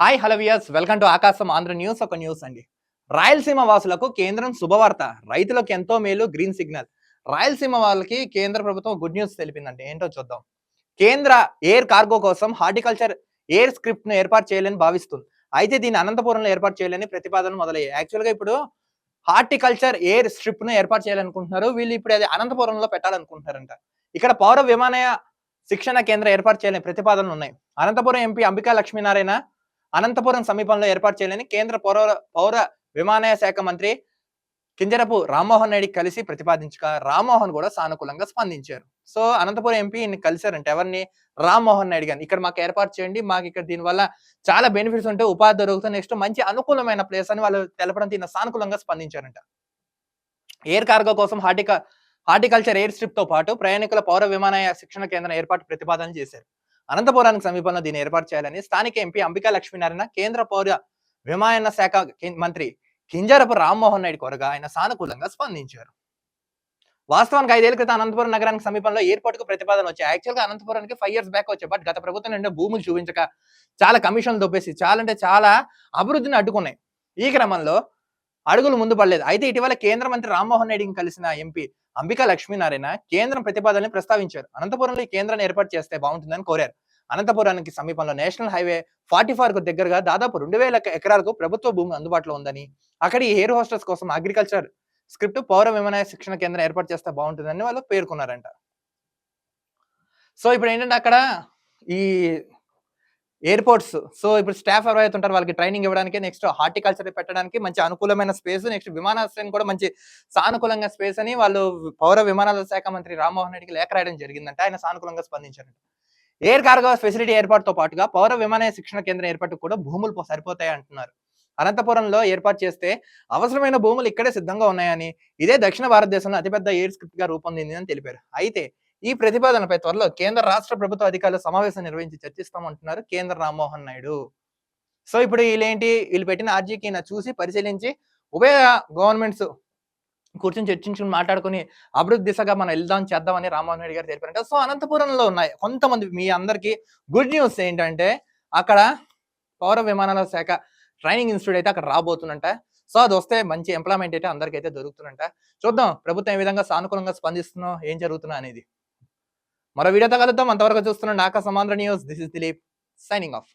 Hi హలవియర్స్ welcome to ఆకాశం Andhra news ఒక news అండి. రాయలసీమ వాసులకు కేంద్రం శుభవార్త. రైతులకు ఎంతో మేలు గ్రీన్ సిగ్నల్ రాయలసీమ వాళ్ళకి కేంద్ర ప్రభుత్వం గుడ్ న్యూస్ తెలిపిందండి. ఏంటో చూద్దాం. కేంద్ర ఎయిర్ కార్గో కోసం హార్టికల్చర్ ఎయిర్ స్క్రిప్ట్ను ఏర్పాటు చేయాలని భావిస్తుంది. అయితే దీన్ని అనంతపురంలో ఏర్పాటు చేయాలని ప్రతిపాదన మొదలయ్యాయి. యాక్చువల్గా ఇప్పుడు హార్టికల్చర్ ఎయిర్ స్ట్రిప్ను ఏర్పాటు చేయాలనుకుంటున్నారు. వీళ్ళు ఇప్పుడు అది అనంతపురంలో పెట్టాలనుకుంటున్నారంట. ఇక్కడ పౌర విమానయ శిక్షణ కేంద్రం ఏర్పాటు చేయాలని ప్రతిపాదనలు ఉన్నాయి. అనంతపురం ఎంపీ అంబికా లక్ష్మీనారాయణ అనంతపురం సమీపంలో ఏర్పాటు చేయాలని కేంద్ర పౌర పౌర విమానయాన శాఖ మంత్రి కింజరపు రామ్మోహన్ రెడ్డి కలిసి ప్రతిపాదించగా రామ్మోహన్ కూడా సానుకూలంగా స్పందించారు. సో అనంతపురం ఎంపీ ఈయన్ని కలిశారంట. ఎవరిని? రామ్మోహన్ రెడ్డి గారిని. ఇక్కడ మాకు ఏర్పాటు చేయండి. మాకు ఇక్కడ దీనివల్ల చాలా బెనిఫిట్స్ ఉంటాయి ఉపాధి దొరుకుతుంది నెక్స్ట్ మంచి అనుకూలమైన ప్లేస్ అని వాళ్ళు తెలపడం ఈయన సానుకూలంగా స్పందించారంట. ఎయిర్ కార్గో కోసం హార్టిక హార్టికల్చర్ ఎయిర్ స్ట్రిప్తో పాటు ప్రయాణికుల పౌర విమానయ శిక్షణ కేంద్రం ఏర్పాటు ప్రతిపాదన చేశారు. అనంతపురానికి సమీపంలో దీన్ని ఏర్పాటు చేయాలని స్థానిక ఎంపీ అంబికా లక్ష్మీనారాయణ కేంద్ర పౌర విమానయాన శాఖ మంత్రి కింజరపు రామ్మోహన్ నాయుడు కొరగా ఆయన సానుకూలంగా స్పందించారు. వాస్తవానికి ఐదేళ్ళ క్రితం అనంతపురం నగరానికి సమీపంలో ఎయిర్పోర్ట్కు ప్రతిపాదన వచ్చాయి. యాక్చువల్గా అనంతపురానికి ఫైవ్ ఇయర్స్ బ్యాక్ వచ్చాయి. బట్ గత ప్రభుత్వం నుండి భూములు చూపించక చాలా కమిషన్లు దొబ్బేసి చాలా అంటే చాలా అభివృద్ధిని అడ్డుకున్నాయి. ఈ క్రమంలో అడుగులు ముందు పడలేదు. అయితే ఇటీవల కేంద్ర మంత్రి రామ్మోహన్ రెడ్డిని కలిసిన ఎంపీ అంబికా లక్ష్మీనారాయణ కేంద్రం ప్రతిపాదనని ప్రస్తావించారు. అనంతపురంలో ఈ కేంద్రాన్ని ఏర్పాటు చేస్తే బాగుంటుందని కోరారు. అనంతపురానికి సమీపంలో నేషనల్ హైవే ఫార్టీ ఫోర్కు దగ్గరగా దాదాపు రెండు వేల ఎకరాలకు ప్రభుత్వ భూమి అందుబాటులో ఉందని అక్కడ ఈ ఎయిర్ హోస్టర్స్ కోసం అగ్రికల్చర్ స్క్రిప్ట్ పౌర విమానయ శిక్షణ కేంద్రం ఏర్పాటు చేస్తే బాగుంటుందని వాళ్ళు పేర్కొన్నారంట. సో ఇప్పుడు ఏంటంటే అక్కడ ఈ ఎయిర్పోర్ట్స్. సో ఇప్పుడు స్టాఫ్ ఎవరైతే ఉంటారు వాళ్ళకి ట్రైనింగ్ ఇవ్వడానికి నెక్స్ట్ హార్టికల్చర్ పెట్టడానికి మంచి అనుకూలమైన స్పేస్ నెక్స్ట్ విమానాశ్రయం కూడా మంచి సానుకూలంగా స్పేస్ అని వాళ్ళు పౌర విమానాల శాఖ మంత్రి రామ్మోహన్ రెడ్డికి లేఖ రాయడం జరిగిందంట. ఆయన సానుకూలంగా స్పందించారంట. ఎయిర్ కార్గో ఫెసిలిటీ ఏర్పాటుతో పాటుగా పౌర విమానయ శిక్షణ కేంద్రం ఏర్పాటుకు కూడా భూములు పో- సరిపోతాయి అంటున్నారు. అనంతపురంలో ఏర్పాటు చేస్తే అవసరమైన భూములు ఇక్కడే సిద్ధంగా ఉన్నాయని ఇదే దక్షిణ భారతదేశంలో అతిపెద్ద ఎయిర్ స్క్రిప్ట్గా రూపొందిందని తెలిపారు. అయితే ఈ ప్రతిపాదనపై త్వరలో కేంద్ర రాష్ట్ర ప్రభుత్వ అధికారులు సమావేశం నిర్వహించి చర్చిస్తామంటున్నారు కేంద్ర రామ్మోహన్ నాయుడు. సో ఇప్పుడు వీళ్ళేంటి? వీళ్ళు పెట్టిన ఆర్జీకి చూసి పరిశీలించి ఉభయ గవర్నమెంట్స్ కూర్చొని చర్చించుకుని మాట్లాడుకుని అభివృద్ధి దిశగా మనం వెళ్దాం చేద్దామని రామ్మోహన్ రెడ్డి గారు తెలిపారంట. సో అనంతపురంలో ఉన్నాయి. కొంతమంది మీ అందరికీ గుడ్ న్యూస్ ఏంటంటే అక్కడ పౌర విమానాల శాఖ ట్రైనింగ్ ఇన్స్టిట్యూట్ అయితే అక్కడ రాబోతుందంట. సో అది వస్తే మంచి ఎంప్లాయ్మెంట్ అయితే అందరికీ అయితే దొరుకుతుందంట. చూద్దాం ప్రభుత్వం ఏ విధంగా సానుకూలంగా స్పందిస్తుందో ఏం జరుగుతుందో అనేది. మరో వీడియోతో కలుద్దాం. అంతవరకు చూస్తున్న నాక సమాంధ్ర news this is Dilip signing off